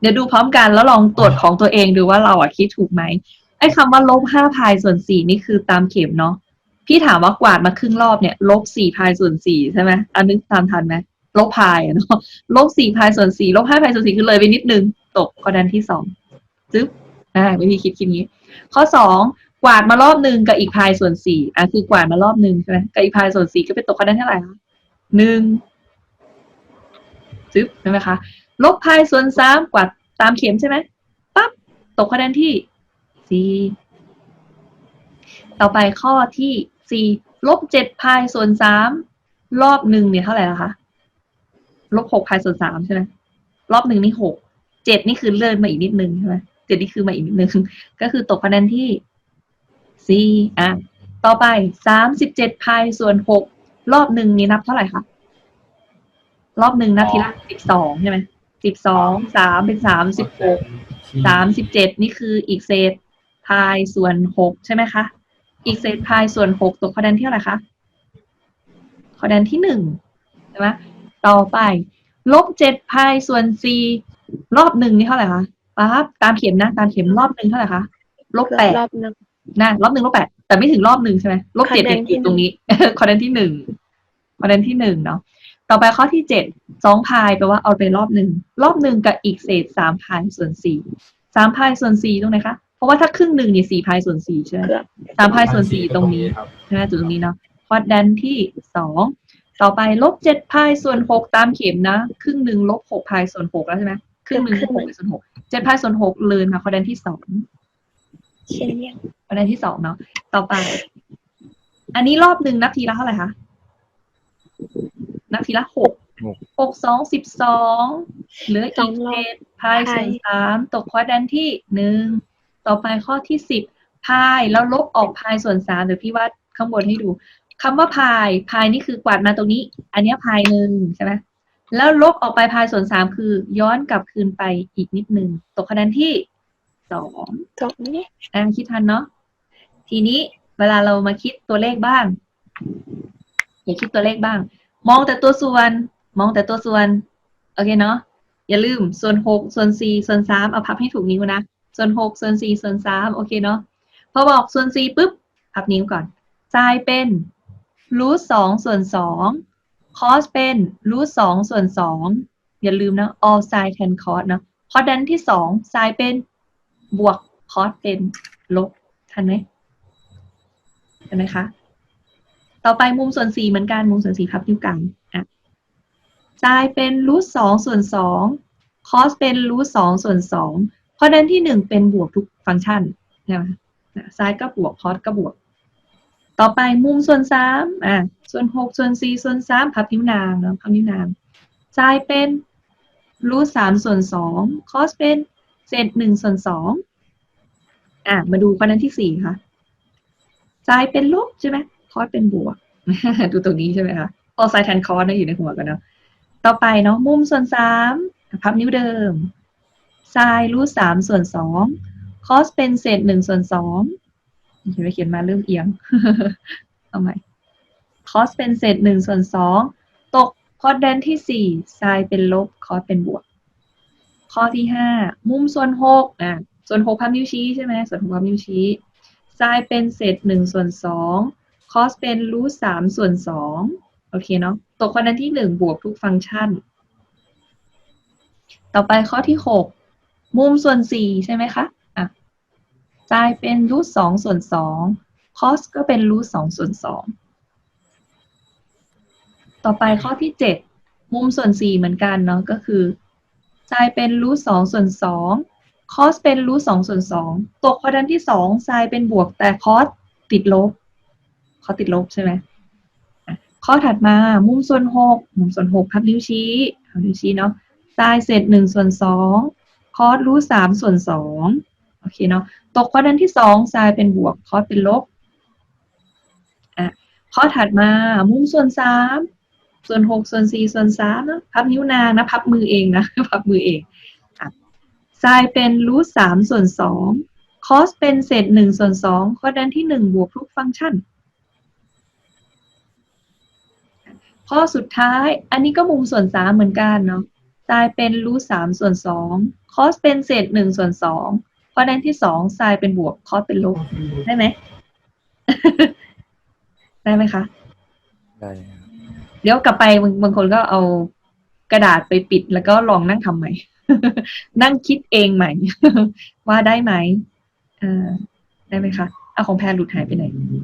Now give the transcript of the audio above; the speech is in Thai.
เดี๋ยวดูพร้อมกันแล้วลองตรวจของตัวเองดูว่าเราอะคิดถูกไหมไอ้คำว่าลบห้าพายส่วนสี่นี่คือตามเข็มเนาะพี่ถามว่ากวาดมาครึ่งรอบเนี่ยลบสี่พายส่วนสี่ใช่ไหมอันนึกตามทันไหมลบพายเนาะลบสี่พายส่วนสี่ลบห้าพายส่วนสี่คือเลยไปนิดนึง ตกข้อดันที่สองจึ๊บอ่าวิธีคิดคิดงี้ ข้อสองกวาดมารอบหนึ่งกับอีกพายส่วนสี่อะคือกวาดมารอบหนึ่งใช่ไหมกับอีกพายส่วนสี่ก็เป็นตกข้อดันเท่าไหร่คะหนึ่งจึ๊บใช่ไหมคะ ลบพายส่วนสามกวาดตามเข็มใช่ไหมปั๊บตกคะแนนที่สี่ต่อไปข้อที่สี่ลบเจ็ดพายส่วนสามรอบหนึ่งเนี่ยเท่าไหร่ละคะลบหกพายส่วนสามใช่ไหมรอบหนึ่งนี่หกเจ็ดนี่คือเลื่อนมาอีกนิดนึงใช่ไหมเจ็ดนี่คือมาอีกนิดนึงก็คือตกคะแนนที่สี่อะต่อไปสามสิบเจ็ดพายส่วนหกรอบหนึ่งนี่นับเท่าไหร่คะรอบหนึ่งนับทีละสิบสองใช่ไหม สิบสองสามเป็นสามสิบหกสามสิบเจ็ดนี่คืออีกเศษพายส่วนหกใช่ไหมคะ อีกเศษพายส่วนหกตกข้อแดนที่เท่าไหร่คะข้อแดนที่หนึ่งใช่ไหมต่อไปลบเจ็ดพายส่วนสี่รอบหนึ่งนี่เท่าไหร่คะปั๊บตามเข็มนะตามเข็มรอบหนึ่งเท่าไหร่คะลบแปดรอบหนึงนะรอบหนึ่งลบแปดแต่ไม่ถึงรอบหนึ่งใช่ไหมลบเจ็ดคะแนนที่อยู่ตรงนี้คะแนนที่หนึ่งคะแนนที่หนึ่งเนาะ ต่อไปข้อที่เจ็ดสองพายแปลว่าเอาไปรอบหนึ่งรอบหนึ่งกับอีกเศษสามพายส่วนสี่สามพายส่วนสี่ตรงไหนคะเพราะว่าถ้าครึ่งหนึ่งเนี่ยสี่พายส่วนสี่ใช่ไหมเกือบสามพายส่วนสี่ตรงนี้ครับใช่ไหมจุดตรงนี้เนาะควอดแดนที่สองต่อไปลบเจ็ดพายส่วนหกตามเข็มนะ ครึ่งหนึ่งลบหกพายส่วนหกแล้วใช่ไหมครึ่งหนึ่งลบหกพายส่วนหกเจ็ดพายส่วนหกเลยมาควอดแดนที่สองเช่นเดียวประเด็นที่สองเนาะต่อไป อันนี้รอบหนึ่งนับทีละเท่าไหร่คะ นับทีละหกหกหกสองสิบสองเหลืออีกเศษพายส่วนสามตกข้อดันที่หนึ่งต่อไปข้อที่สิบพายแล้วลบออกพายส่วนสามเดี๋ยวพี่วาดข้างบนให้ดูคำว่าพายพายนี่คือกวาดมาตรงนี้ อันเนี้ยพายหนึ่งใช่ไหมแล้วลบออกไปพายส่วนสามคือ ย้อนกลับคืนไปอีกนิดหนึ่งตกคะแนนที่สองตรงนี้อ่าคิดทันเนาะทีนี้เวลาเรามาคิดตัวเลขบ้าง อย่าคิดตัวเลขบ้าง มองแต่ตัวส่วน มองแต่ตัวส่วน โอเคเนาะ อย่าลืมส่วนหกส่วนสี่ส่วนสามเอาพับให้ถูกนิ้วนะ ส่วนหกส่วนสี่ส่วนสามโอเคเนาะ พอบอกส่วนสี่ปุ๊บ พับนิ้วก่อนซายเป็นรูทสองส่วนสองคอสเป็นรูทสองส่วนสองอย่าลืมนะ all sin tan cos นะคอสดันที่สองซายเป็นบวกคอสเป็นลบทันไหมทันไหมคะ ต่อไปมุมส่วนสี่เหมือนกันมุมส่วนสี่พับนิ้วกลางอะซายเป็นรูทสองส่วนสองคอสเป็นรูทสองส่วนสองเพราะนั้นที่หนึ่งเป็นบวกทุกฟังก์ชันใช่ไหมซ้ายก็บวกคอสก็บวก ต่อไปมุมส่วนสามอะส่วนหกส่วนสี่ส่วนสามพับนิ้วนางเนาะพับนิ้วนางซายเป็นรูทสามส่วนสองคอสเป็นเศษหนึ่งส่วนสองอะมาดูข้อนั้นที่สี่ค่ะซายเป็นลบใช่ไหม คอสเป็นบวก ดูตรงนี้ใช่ไหมคะพอไซแทนคอสนะอยู่ในหัวกันเนาะต่อไปเนาะมุมส่วนสามพับนิ้วเดิมไซรูทสามส่วนสองคอสเป็นเศษหนึ่งส่วนสองเขียนไปเขียนมาเริ่มเอียง เอาใหม่คอสเป็นเศษหนึ่งส่วนสองตกคอสแดนที่สี่ไซเป็นลบคอสเป็นบวก ข้อที่ห้ามุมส่วนหกอะส่วนหกพับนิ้วชี้ใช่ไหมส่วนหกพับนิ้วชี้ไซเป็นเศษหนึ่งส่วนสอง คอสเป็นรูทสามส่วนสองโอเคเนาะตกคะแนนที่หนึ่งบวกทุกฟังก์ชัน ต่อไปข้อที่หกมุมส่วนสี่ใช่ไหมคะอะไซน์เป็นรูทสองส่วนสองคอสก็เป็นรูทสองส่วนสองต่อไปข้อที่เจ็ดมุมส่วนสี่เหมือนกันเนาะก็คือไซน์เป็นรูทสองส่วนสองคอสเป็นรูทสองส่วนสองตกข้อดันที่สองไซน์เป็นบวกแต่คอสติดลบ คอสติดลบใช่ไหมข้อถัดมามุมส่วนหกมุมส่วนหกพับนิ้วชี้เอานิ้วชี้เนาะไซน์เศษหนึ่งส่วนสองคอสรูทสามส่วนสองโอเคเนาะตกข้อดันที่สองไซน์เป็นบวกคอสเป็นลบอะข้อถัดมามุมส่วนสามส่วนหกส่วนสี่ส่วนสามนะพับนิ้วนางนะพับมือเองนะพับมือเองอะไซน์เป็นรูทสามส่วนสองคอสเป็นเศษหนึ่งส่วนสองข้อดันที่หนึ่งบวกทุกฟังก์ชัน ข้อสุดท้าย อันนี้ก็มุมส่วนสามเหมือนกันเนาะไซน์เป็นรูทสามส่วนสองคอสเป็นเศษหนึ่งส่วนสองข้อแดนที่สองไซน์เป็นบวกคอสเป็นลบได้ไหมได้ไหมคะได้เดี๋ยวกลับไปบางคนก็เอากระดาษไปปิดแล้วก็ลองนั่งทำใหม่ นั่งคิดเองใหม่ ว่าได้ไหมได้ไหมคะเอาของแพรหลุดหายไปไหน